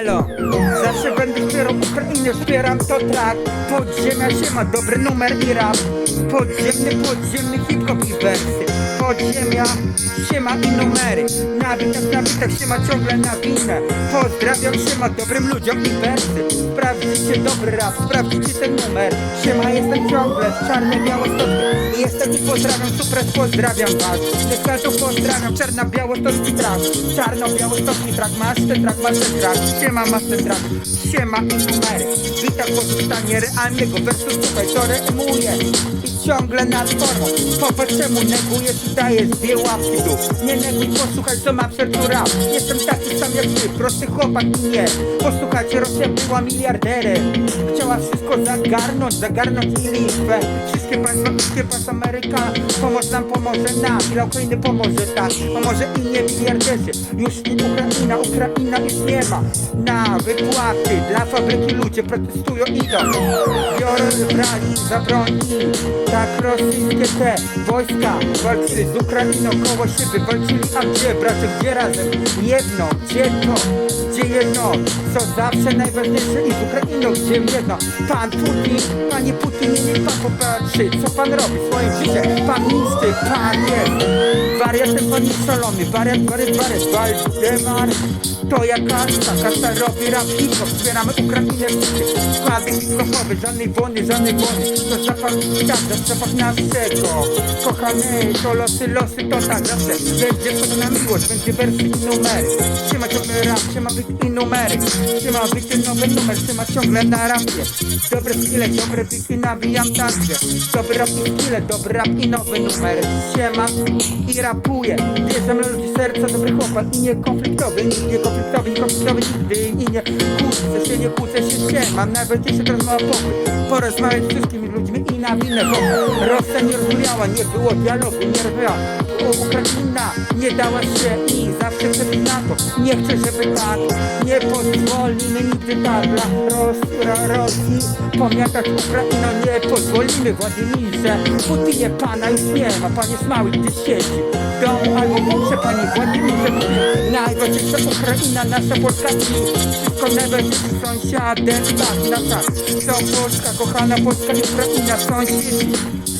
Elo, zawsze będę Ukrainę, wspieram to track Podziemia się ma dobry numer i rap. Podziemny, podziemny hip-hop i wersy. Podziemia się ma i numery. Na bitach, na bitach się ma ciągle na winę. Pozdrawiam się ma dobrym ludziom i wersy. Sprawdzicie dobry rap, sprawdzicie ten numer. Siema, jestem ciągle z czarny białostocki I jestem i pozdrawiam, super pozdrawiam was. Jestem tu pozdrawiam, czarna białostocki track Czarno-białostocki track, masz ten track, masz ten track Siema, masz ten track, siema i numery Witak pozostanie realnego wersu, słuchaj, to rymuje I ciągle nad formą. Popatrz czemu negujesz i dajesz dwie łapki dół? Nie neguj, posłuchaj co ma w rap. Jestem taki sam jak ty, prosty chłopak i nie. Posłuchajcie, Rosja była miliarderem Chciała wszystko zagarnąć, zagarnąć i liczbę. Wszystkie państwa, wszystkie państwa Ameryka. Pomoc nam pomoże nam, dla Ukrainy pomoże tak. Pomoże i nie miliarderzy. Już nie Ukraina, Ukraina już nie ma Na wypłaty dla fabryki ludzie protestują i to Biorą, brali za broń. i tak rosyjskie te wojska Walczyli z Ukrainą koło siebie Walczyli, a gdzie bracie, gdzie razem. Jedno, gdzie to, gdzie jedno? Co zawsze najważniejsze i z Ukrainą gdzie jedno? Pan Putin, panie Putinie niech pan popatrzy Co pan robi w swoim życiu. Pan nisty, pan jest Wariatem pan jest szalony Wariat, wariat, wariat, Waldemar To jak kasta, kasta robi rap hip-hop. Wspieramy Ukrainę wszyscy Składy hip-hopowe, żadnej wony, żadnej wony To zapach świata, zapach naszego. Kochany, to losy, losy, to tak zawsze. Będzie to na miłość, będzie wersy i numery. Trzyma ciągle rap, trzyma być i numery. Trzyma być nowy numer, trzyma ciągle na rapie. Dobre skille, dobre bity nawijam także. Dobry rap i skille, dobry rap i nowe numery Siema i rapuję Bierzem ludzi serca, dobry chłopak i nie konfliktowy Nigdy konfliktowy, konfliktowy nigdy i nie kłócę się, nie kłócę się, się. Mam najważniejsze teraz ma pokój. Porozmawiać z wszystkimi ludźmi i na winę bo Rosja nie rozmawiała, nie było dialogu, nie rozmawiała Ukraina nie dała się i zawsze chcę być na to Nie chcę, żeby tak. Nie pozwolimy nigdy tak dla Ros Ro Rosji Pomiatać. Ukrainą nie pozwolimy Władimirze Putinie pana już nie ma, pan jest mały gdzieś siedzi w domu albo muszę panie Władimirze Najważniejsza Ukraina, nasza Polska wszystko najważniejsze sąsiadem tak, nasza to Polska, kochana Polska i Ukraina sąsiedzi.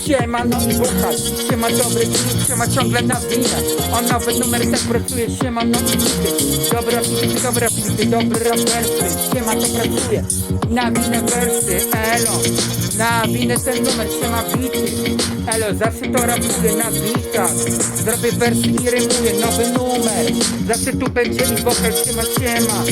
Siema, no i buchacz, siema dobry klip, siema ciągle na winę O nowy numer tak pracuje, siema no i bity Dobra dobra bity, dobry rap wersy Siema to pracuje, na winę wersy, elo. Na winę ten numer, siema bity Elo, zawsze to rapuję na bitach Zrobię wersy i rymuję, nowy numer. Zawsze tu będzie i wokal, siema, siema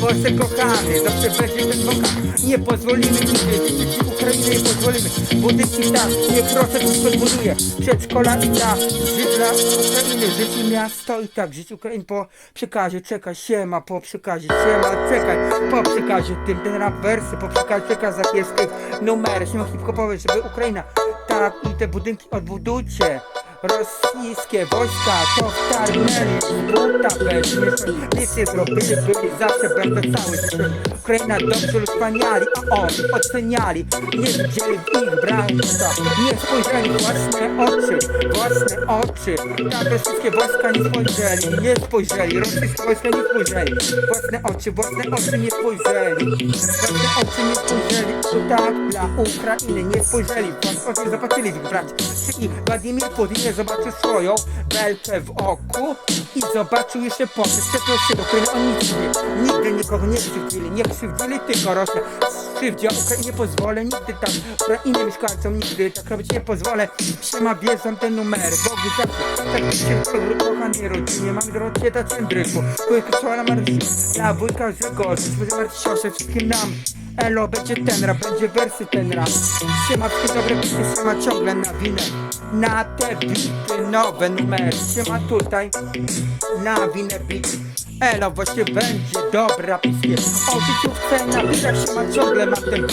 Boże kochany, zawsze będzie ten wokal. Nie pozwolimy nigdy, Ukrainy nie pozwolimy. Budynki tak, nie proszę, wszystko zbuduję Przedszkola i tak, żyć dla Ukrainy Żyć miasto i tak, żyć Ukrainy po przekazie Czekaj, siema, po przekazie, siema, czekaj Po przekazie tym, ten rap wersy Po przekazie, przekazach jest tych numer Siema hip-hopowe, żeby Ukraina Tak, i te budynki odbudujcie Rosyjskie wojska to wtargnęli z Budapeszt nie zrobili, byli zawsze będą cały Ukraina dobrze lub wspaniali, a oni oceniali. Nie widzieli w ich brańcach Nie spojrzeli w własne oczy, własne oczy. Tam rosyjskie wojska nie spojrzeli, nie spojrzeli. Rosyjskie wojska nie spojrzeli. Własne oczy, własne oczy nie spojrzeli. Własne oczy nie spojrzeli. To tak dla Ukrainy nie spojrzeli. Własne oczy w ich braci I Władimir Putin nie zobaczył swoją belkę w oku I zobaczył jeszcze potem Szczepił się do Ukrainy, oni nic nie Nigdy nikogo nie krzywdzili, nie krzywdzili tylko Rosja Krzywdzia Ukrainie, nie pozwolę nigdy tak Ukrainie mieszkańcom nigdy tak robić. Nie pozwolę Trzyma bierzą te numery, Bogu zawsze Tak się kochani rodzinie, mamy drodzy ta cendryku Wujka Czoła Marysi, dla wujka Żego Życzę Marysiosze, wszystkim nam. Elo, będzie ten rap, będzie wersy ten rap. Siema, wszystkie dobre bity, siema ciągle na winę Na te bity, nowe numery Siema tutaj, na winę bity Elo, właśnie będzie dobra piskie O życiu chcę napisać, siema ciągle ma ten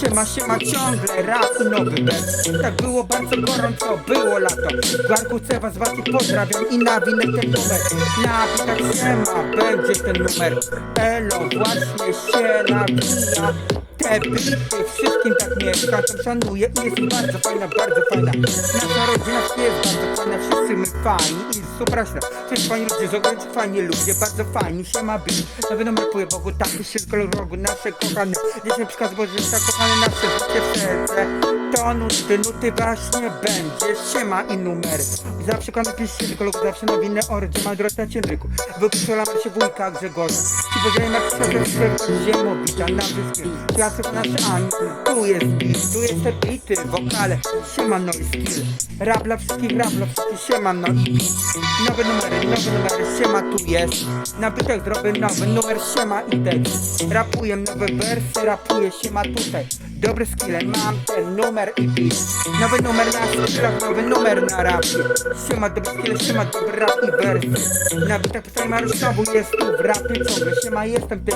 Siema, siema ciągle, rap i nowy wers Tak było bardzo gorąco, było lato. W Garkuce was właśnie pozdrawiam i na winę ten numer. Na bitach siema, będzie ten numer. Elo, właśnie się nawija. Te bity wszystkim tak mieszka, to szanuję i jest bardzo fajna, bardzo fajna. Nasza rodzina jest bardzo fajna, wszyscy my fajni i super Wszyscy fajni ludzie, z fajni ludzie, bardzo bardzo fajnie się ma być. Nowy numer płyje Bogu, taki silk rogu, nasze kochane. Dzisiaj przykaz Bożysta, kochane nasze życie w serce To nuty, nuty właśnie będzie. Siema i numer. Zawsze kanapie silk zawsze nowinne ordzie. Madrota Cienryku Wypuszczona się wujka Grzegorza. Ci Boże, jak światło ziemowita Na wszystkim Światło nasze ani Tu jest beat, tu jest te bity Wokale, siema no i skill. Rap dla wszystkich, rap dla wszystkich. Siema no i Nowe numery, nowe numery. Siema tu jest. Nabytek zrobię nowy numer. Siema i tekst Rapuję nowe wersy, rapuję. Siema tutaj. Dobre skille, mam ten numer i beat. Nowy numer na skillach, nowy numer na rapie Siema dobre skille, siema dobry rap i wersy Nabytek pytaj Mariusz znowu jest tu w rapie. Ciągle Siema jestem w tej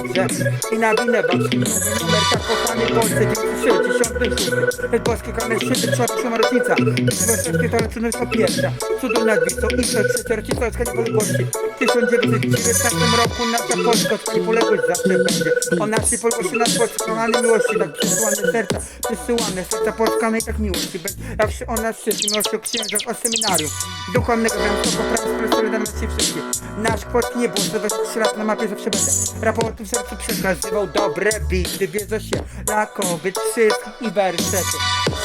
I nawinę wam się nowy numer Tak kochany Polsce 96 To jest polskie kanał 7 rocznica. Wrocławskie to lecimy to pierwsza Cudu nad Wisłą i to trzecia rocznica odskania poległości W 1919 roku nasza Polska odskania poległość zawsze będzie O naszej Polskości nas Polsce kochane miłości Tak przesyłane serca, przesyłane serca Polska i tak miłości. Bez zawsze o nas wszystkich miłości o księżach, o seminarium. Duchownego bramstwa, prawa, solidarności wszystkich Nasz polski nie było, 23 lat na mapie zawsze będę. Rapował w sercu przekazywał dobre bity Wiedza się, lakowy, wszystkich i wersety.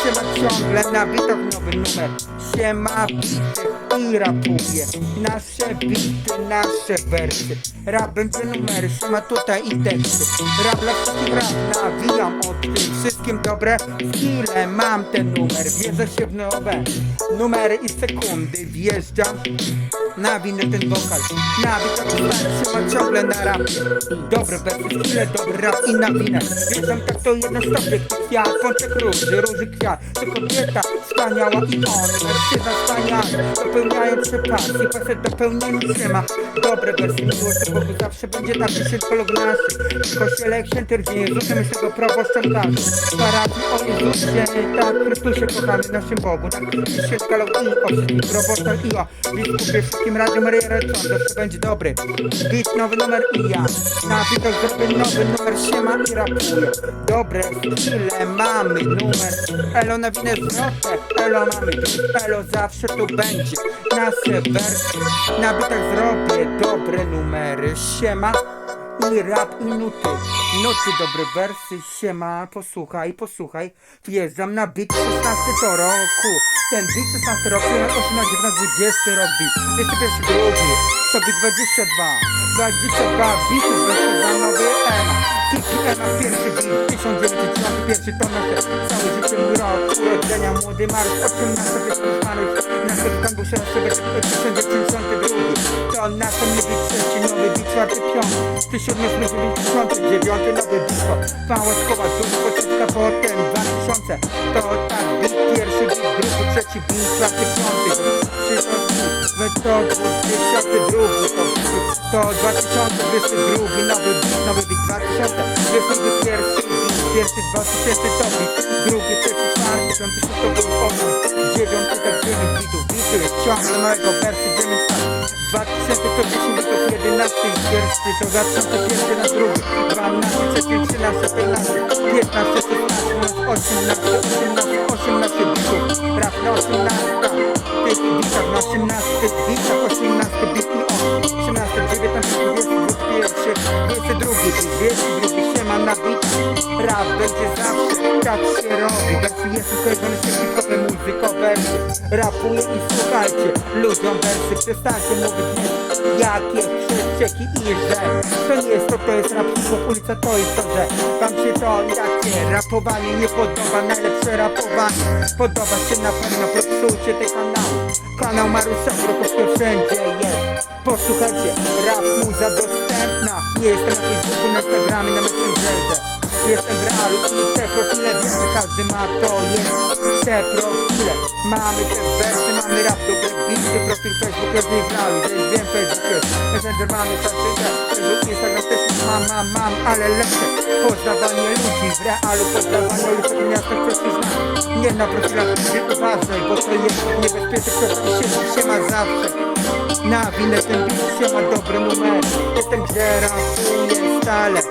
Siema ciągle na bitach nowy numer Siema bity i rapuję. Nasze bity, nasze wersy. Rap będzie numery, siema tutaj i teksty. Rap dla wszystkich rap, nawijam o tym. Wszystkim dobre skille, mam ten numer Wierzę się w nowe numery i sekundy Wjeżdżam na winę ten wokal. Na bitach siema ciągle na rapie Dobre wersy, skille, dobry rap i na winę Wjeżdżam tak to jeden stopniek Kwiat, pączek róży, róży kwiat. To kobieta wspaniała i on Mężczyzna wspaniały Dopełniający pasji Pasję dopełnienie trzyma. Dobre wersy, miłość Bogu zawsze będzie taki synkolog naszy W kościele księty rdzinie Zrzucę myślego proboszczą każdy Parafii o Jezusie Tak, Chrystusie kochany naszym Bogu. Tak, świętkolog i o wszystkich proboszczach i o. Biskupie wszystkim Radiu Maryja Redson Zawsze będzie dobry. Bit, nowy numer i ja. Na bitach zrobię nowy numer Siema i rapuję Dobre skille mamy numer. Elo na winę zwrotę Elo mamy Elo zawsze tu będzie. Nasze wersy Na bitach zrobię dobre numery Siema i rap i nuty. Nuty, dobre wersy, siema, posłuchaj, posłuchaj. Wjeżdżam na bit 16 to roku. Ten bit 16 roku, 18, 19, 20 rok bit 21, drugi, to bit 22 22 bity, 22 nowy ema Kiki ema, pierwszy bit, 1991 to nasze Całe życie rok, urodzenia, młody Marek 18, wyspany Nasze gangu się rozszerzyć, 1992 To nasze nie bit trzeci, nowy bit czwarty, piąty 1799 nowy disco Mała szkoła, drugi początka, potem 2000 To tak, pierwszy, bit drugi, trzeci, bit czwarty, piąty Bit, to 22 To, to 2022 nowy nowy bit 2000 22 pierwszy bit, pierwszy 2000 to bit Drugi, trzeci, czwarty, piąty, szósty był osiem Dziewiąty, tak dziewięć bitów, bity ciągle małego wersji 9 2000 to 10 bitów, 11 pierwszy to 2001 na drugi 12, 3, 13, 15, 15, 16, 18, 18, 18 bitów Rap na 18 tych bitach na 18 bitach 18 bit i on 13, 19, 20, 21, 22 22 siema na bitach Rap będzie zawsze tak się robi Wersy jest z technikowe muzykowe Rapuję i słuchajcie Ludziom wersy przestańcie mówić nie Jakie przecieki i że To nie jest to, to jest rap hip ulica to jest to, że Wam się to jakie rapowanie nie podoba Najlepsze rapowanie Podoba się na pewno, popsujcie te kanały Kanał Mariusza Grokowskiego wszędzie jest. Posłuchajcie, rap muza dostępna Nie jestem na Facebooku, na Instagramie, na Messengerze Jestem w realu każdy ma to jest Te profile. Mamy te wersy, mamy rap, dobre bity Profil Facebook realu, że jest wiem Facebook jest Messenger mamy, także Facebook, Instagram też mam, mam, mam Ale lepsze. Poznawanie ludzi w realu Poznawanie ludzi w miastach prestiżnych Nie na profilach, nie uważaj, bo to jest niebezpieczne Kto się, się ma zawsze. Na winę ten bit ma dobre numery Jestem gdzie rapuję stale.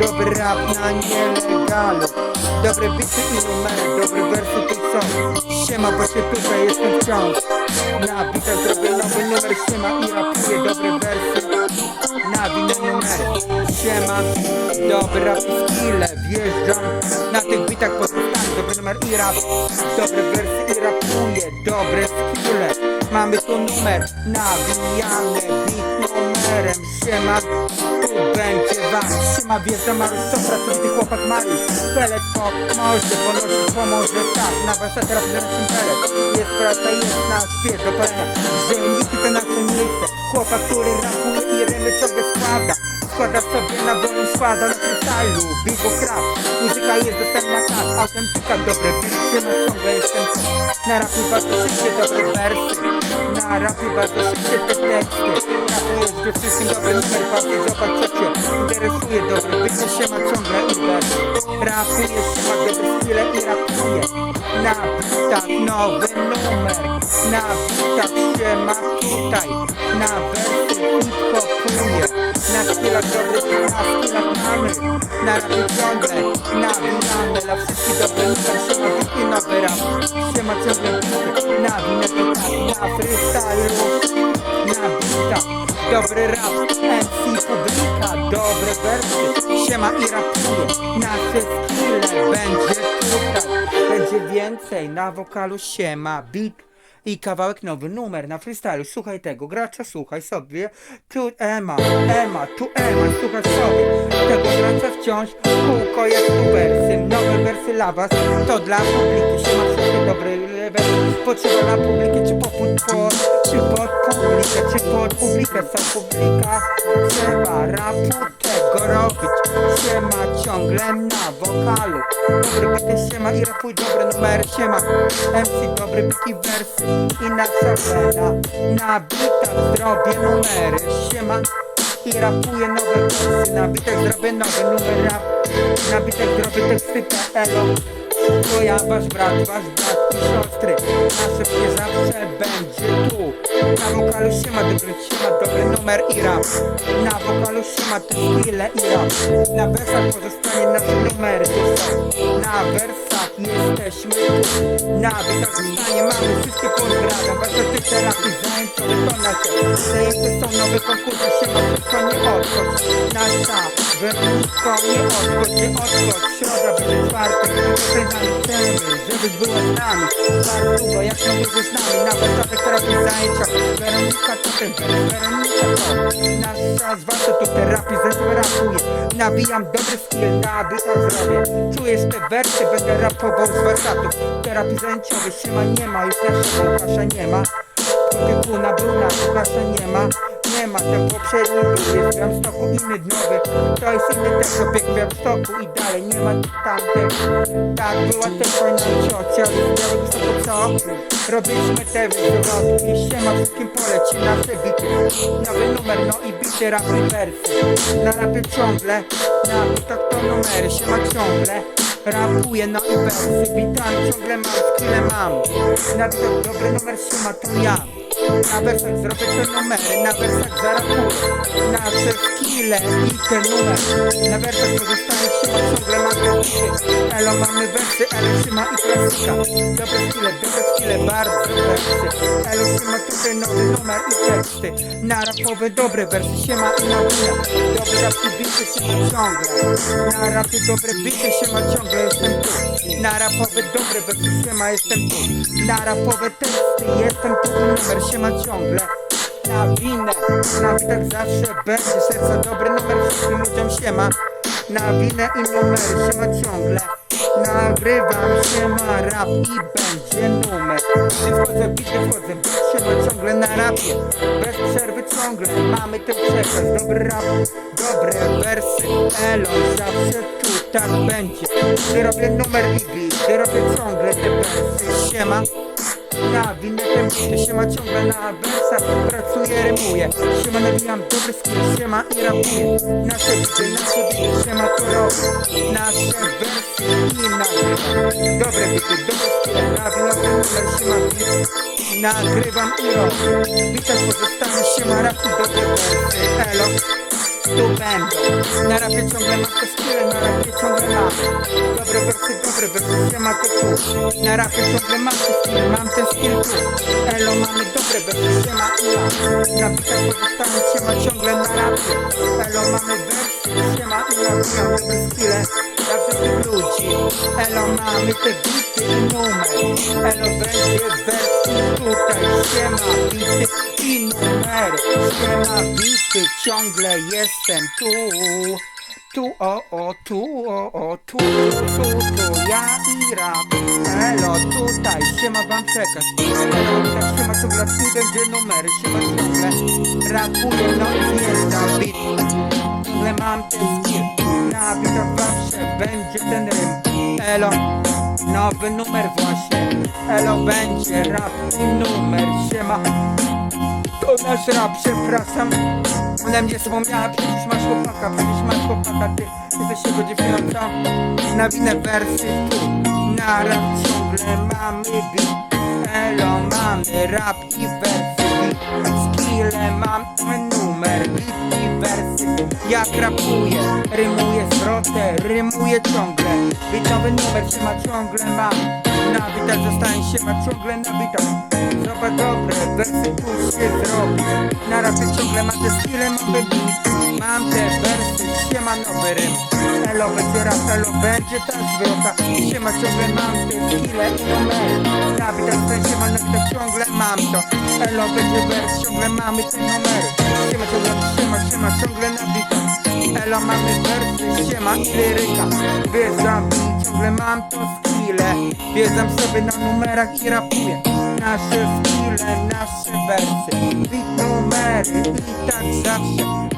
Dobry rap na nielegalu Dobre bity i numery, dobre wersy tu są. Siema, się tutaj jestem wciąż. Na bitach zrobię nowy numer Siema i rapuję dobre wersy. Nawinę numery. Siema, dobra skille Wjeżdżam. Na tych bitach pozostanie Dobry numer i rap, dobre wersy i rapuję Dobre skille, mamy tu numer Nawijany bit numerem Siema, tu będzie wam Siema, wjeżdża mały, co pracowity chłopak mały Pelet pomoże, ponosi pomoże Tak, na wasza teraz naszym pelet. Jest praca, jest na świat do palenia Ziemniki to nasze miejsce. Chłopak, który rapuje i rymy ciągle składa Składa sobie na wolnym składa na freestylu Bigo krab, muzyka jest dostępna tak. Autentyka, dobre bicie, no ciągle jestem Na rapie bardzo szybkie, dobre wersy Na rapie bardzo szybkie te teksty. Rapujesz we wszystkim dobre numer Patrzę, zobacz co cię interesuje. Dobre bicie się ma ciągle i wersy Rapujesz się ma dobre skille i rapuje. Na bitach nowy numer. Na bitach się ma tutaj. Na wersy hip-hopuje Na skillach dobrych, na skillach mamy Na rapie ciągle nawijamy Dla wszystkich dobry numer się ma bit i nowy rap Się ma ciągle bity Na winę tak, na freestylu Na bitach Dobry rap, MC publika Dobre wersy, siema i rapuje Nasze skille będzie tutaj. Będzie więcej na wokalu siema Beat i kawałek nowy numer na freestylu. Słuchaj tego, gracza, słuchaj sobie. Tu Ema, Ema, tu Ema, słuchaj sobie. Tego gracza wciąż kółko jest tu wersy. Nowe wersy dla was, to dla publiki. Się ma wszystkie dobre wersy. Potrzeba na publikę, czy po, po, czy pod publikę, czy pod publikę. Są publika, trzeba rapu tego robić. Siema ciągle na wokalu. Dobre bity siema i rapuj dobre numery siema. MC dobre bity wersy i na czapela. Na bitach zrobię numery siema. I rapuję nowe wersy, na bitach zrobię nowy numer rap Na bitach zrobię teksty PLO To ja wasz brat, wasz brat i siostry. Nasze pnie zawsze będzie tu. Na wokalu się ma dobry, się ma dobry numer i rap. Na wokalu się ma te skille i rap. Na wersach pozostanie nasze numery tu są Na wersach jesteśmy tu Na bitach zostanie mamy wszystkie pozdrawiam Wasze tycze rapy zajęcia to nasze Zajęte są nowe konkursy się wszystko nie odchodź. Nasza Weroniko nie odchodź, nie odchodź. Środa będzie czwartek, nami chcemy Żebyś była z nami. Bardzo długo, jak nie będziesz z nami. Na początek terapii zajęcia Weronika to ten Weronika to. Nasza zwłaszcza to terapii zeszłe rapuje Nabijam dobry skill, na bitach zrobię. Czujesz te wersy, będę rapował z warsztatów Terapii zajęciowej siema nie ma. Już naszego Łukasza nie ma. Typu na bruna, Łukasza nie ma. Nie ma, ten poprzedni był jest w Białymstoku inny nowy. To jest inny też obiekt w Białymstoku i dalej nie ma tamtych Tak była też fajna ciocia z Białegostoku co? Robiliśmy te wywroty i siema wszystkim poleci nasze bity Nowy numer, no i bity rap i wersy. Na rapie ciągle, na bitach to numery, siema ciągle Rapuję, no i wersy, bitami ciągle mam, skille mam. Na dobry numer siema to ja na wersach zrobię te numery, na wersach zarapuję Nasze skille i te numery. Na wersach pozostanie trzyma ciągle teksty Elo mamy wersy, elo trzyma i klasyka. Dobre skille, dobre skille, bardzo wersy. Elo trzyma tutaj nowy numer i teksty. Na rapowe dobre wersy, siema i nowina Dobre rapy bity się ma ciągle. Na rapy dobre bity się ma ciągle, jestem tu. Na rapowe dobre wersy, siema jestem tu. Na rapowe teksty, jestem tu. Numer się ma ciągle na winę, na tak zawsze będzie serca dobry numer wszystkim ludziom siema Na winę i numery się ma ciągle. Nagrywam się ma rap i będzie numer. Gdy wchodzę, bity wchodzę, się ma ciągle na rapie. Bez przerwy ciągle mamy ten przekaz. Dobry rap, dobre wersy. Elo, zawsze tu tak będzie. Gdy robię numer i beat, gdy robię ciągle te wersy. Siema na winę ten bity się ma ciągle na wersach Pracuję, rymuję Siema nabijam dobry skill, siema i rapuję. Nasze bity, nasze bity, siema to robię Nasze wersy i nagrywam Dobre bity, dobre skill, nabijam ten numer, siema bit Nagrywam i robię. Bitach pozostanę, siema rap i dobre wersy Elo tu będą Na rapie ciągle mam te skille, na rapie ciągle mam Dobre wersy, dobre wersy, się ma to tu Na rapie ciągle mam te skille, mam ten skill tu. Elo, mamy dobre wersy, się ma. Ja Na bitach pozostanie się ma ciągle na rapie. Elo, mamy wersy, się ma i ja Mam dobre skille dla wszystkich ludzi. Elo, mamy te bity numer. Elo, będzie wersy tutaj się ma bity i numery Się ma bity, ciągle jestem tu. Tu o o, tu o o, tu tu tu ja i rap Elo, tutaj się ma wam przekaz Elo, tak się ma ciągle tu będzie numery Się ma ciągle rapuję, no i wjeżdżam bit Ciągle mam ten skill Na bitach zawsze będzie ten rym. Elo, nowy numer właśnie. Elo, będzie rap i numer się ma to nasz rap, przepraszam. Ona mnie wspomniała, przecież masz chłopaka Przecież masz chłopaka, ty jesteś jego dziewczyną? Na winę wersy tu Na rap ciągle mamy beat. Elo, mamy rap i wersy. Skille mam numer i wersy. Jak rapuję, rymuję zwrotę Rymuję ciągle. Bitowy numer się ma ciągle mam. Na bitach zostanie się ma ciągle na bitach Zobacz dobre, wersy tu się zrobi. Na rapie ciągle mam te skille, mam beat Mam te wersy, się ma nowy rym. Elo będzie rap, elo będzie ta zwrota Się ma ciągle mam te skille i numery. Na bitach w się ma na bitach ciągle mam to. Elo będzie wers, ciągle mamy te numery. Się ma ciągle, się ma, się ma ciągle na bitach Elo mamy wersy, się ma i liryka Wjeżdżam i ciągle mam to skille. Wjeżdżam sobie na numerach i rapuję. Nasze skille, nasze wersy. Bit numery i tak zawsze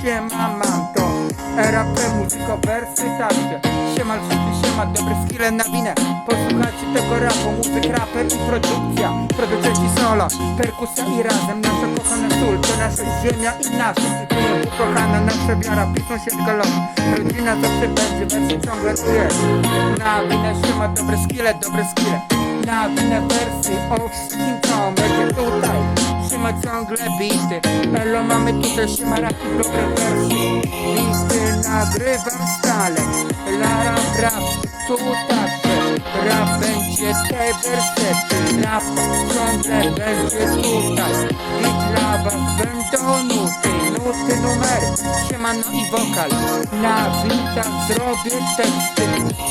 Siema mam to RAP, muzyko, wersy także Siema wszystkie, siema, dobre skille na winę. Posłuchajcie tego rapu, muzyk, raper i produkcja. Producenci solo, perkusja i razem Nasza kochana sól, to nasza ziemia i nasze Kochana nasza wiara, piszą się tylko los Rodzina zawsze będzie, wersy ciągle tu jest Na winę siema, dobre skille, dobre skille Na winę wersy, o wszystkim co będzie tutaj Siema ciągle bity Elo mamy tutaj siema rap și dobre wersy Bity nagrywam stale La rap rap tu także Rap będzie te wersety Rap ciągle będzie tutaj. I dla was będą nuty Nuty numery Siemano i wokal. Na bitach zrobię teksty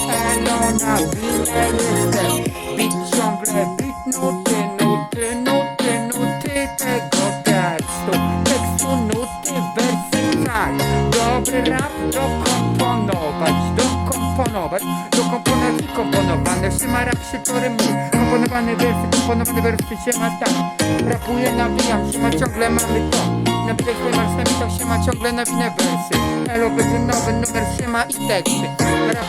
Elo na winę jestem. Bit ciągle bit nuty Nuty, nuty, nuty tego tekstu. Tekstu, nuty, wersy tak. Dobry rap dokomponować Dokomponować Dokomponować i komponowane Szyma rap się to rymuje Komponowane wersy, komponowane wersy się ma tak. Rapuję, nawijam, się ma ciągle mamy to. Na bitach swoim arsenał się ma ciągle na winę wersy. Elo będzie nowy numer, się ma i teksty. Rap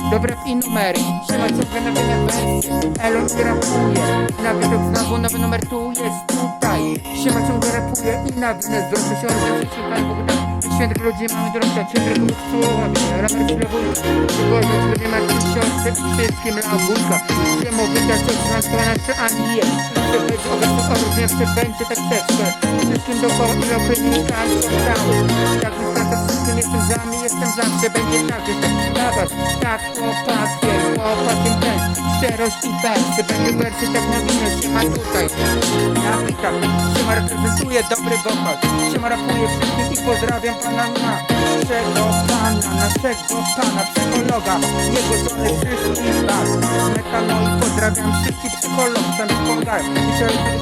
do dobra i numery. Się ma ciągle na winę wersy. Elo nie rapuje. Na widok znowu nowy numer tu jest tutaj. Się ma ciągle rapuje i na winę zwroty się odwróci Szukaj Bogu tak Świętych ludzi mamy dorosłe, świętych ludzi słowa Raper sprawuje, przygodę, nie ma tysiące Wszystkim lagulka Ziemo wydać, co transforma czy ani jest. To będzie obecny orów, jeszcze będzie tak też Wszystkim dookoła i oprynika cały Tak wystarcza wszystkim, jestem za mnie, jestem zawsze Będzie tak, jestem dla was Tak, ten szczerość i bez Gdy będzie wersy tak na winę trzyma tutaj. Na pikach Trzyma reprezentuje dobry wokal. Trzyma rapuje wszystkich i pozdrawiam pana na Naszego pana, naszego pana psychologa. Jego żony wszystkich was Metanol pozdrawiam wszystkich psychologów Tam pomagają Niczego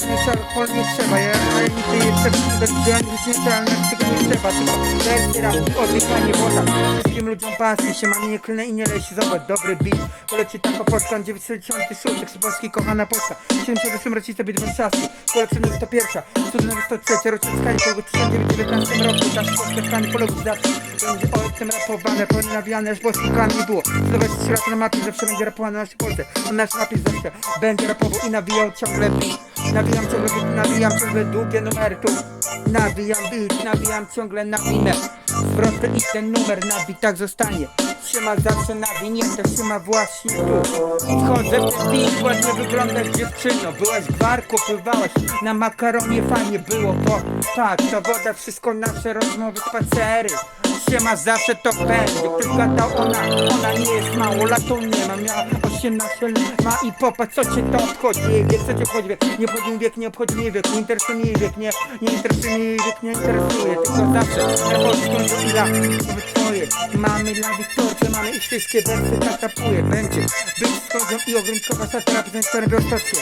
pol nie trzeba Ja reality jeszcze Bezwzględnie zniszczalne tego nie trzeba. Tylko wersy rap i oddychanie woda. Wszystkim ludziom pasji się ma nie klnę i nie leci Zobacz, dobry beat. Poleci tam po podkąd 900 76, Krzypolski, kochana Polska, w 78 rocznica bitwy warszawskiej, kolekcjoner to pierwsza, cudowna trzecia rocznica Polego w 1919 roku, czas podkreślany Pologów zawsze będzie ojcem rapowane, ponawiane, aż boskich kolan nie było, zdobyć środek na mapie, zawsze będzie rapowane na naszej Polsce, on nasz napis zawsze będzie rapował i nawijał ciągle beat, nawijam ciągle beat, nawijam ciągle długie numery tu, nawijam beat, nawijam ciągle na nawinę winę prosty i ten numer na bitach zostanie. Siema zawsze nawinięte, siema właśnie tu. Wchodzę w ten beat, ładnie wyglądasz dziewczyno. Byłaś w barku, pływałaś na makaronie, fajnie było To tak, to woda, wszystko nasze rozmowy, spacery. Siema zawsze to będzie, ktoś gadał ona Ona nie jest mało, latą nie ma. Miała 18 lat, ma i popatrz co cię to obchodzi. Wiek, co cię obchodzi? Wiek, nie obchodzi wiek, nie obchodzi mnie wiek. Nie interesuje mnie wiek, nie, nie interesuje mnie wiek, nie interesuje. Tylko zawsze, na 对不起 twoje Mamy dla Wiktorce, mamy ich wszystkie wersy katapuje Będzie być schodzą i ogromkowa satra prezentorem biostockie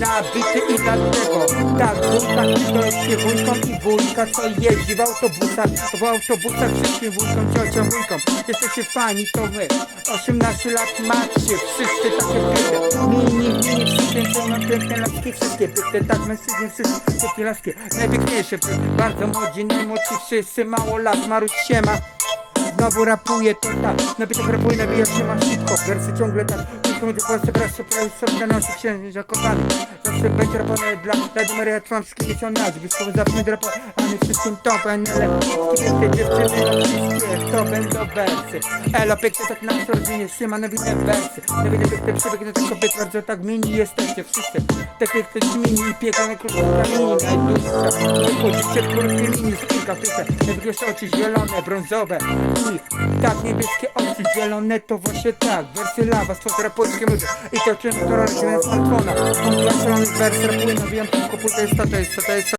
Nabity i dlatego Tak, wujka to jest się wujką i wujka Co jeździ w autobusach. W autobusach wszystkim wujkom, ciociom, wujkom. Jesteście fani, to wy. 18 lat macie, wszyscy takie piękne Mini, mini, wszystkie są piękne laski Wszystkie piękne, tak mężczyźni, wszystkie laski. Najpiękniejsze, bardzo młodzi, najmłodsi wszyscy Mało lat, Maruś siema Znowu rapuje to tak, nabitek rapuje, nabija się ma szybko Wersy ciągle tak, w Polsce się prawie sobie na naszych księży kochany Zawsze będzie rapowane dla Radio Maria Trąbskiej misjonadzi Wyszkoły zawsze będzie rapowane wszystkim to PNL Wszystkie dziewczyny, wszystkie to będą wersy. Elo, piękne tak na rodzinie, siema, nowinne wersy Nowinne piękne przebiegnie to kobiet, bardzo tak mini jesteście wszyscy. Tak jak te mini i piekane krótkie mini, najdłuższa Wychodzicie krótkie mini, z kilka piłkę Najwyższe oczy zielone, brązowe. I tak niebieskie oczy zielone to właśnie tak. Wersy lawa, stworzę polskie ludzie I to czym to robię smartfona Mam dla wers rapuje, nawijam tylko płytę jest to, to jest to, to jest to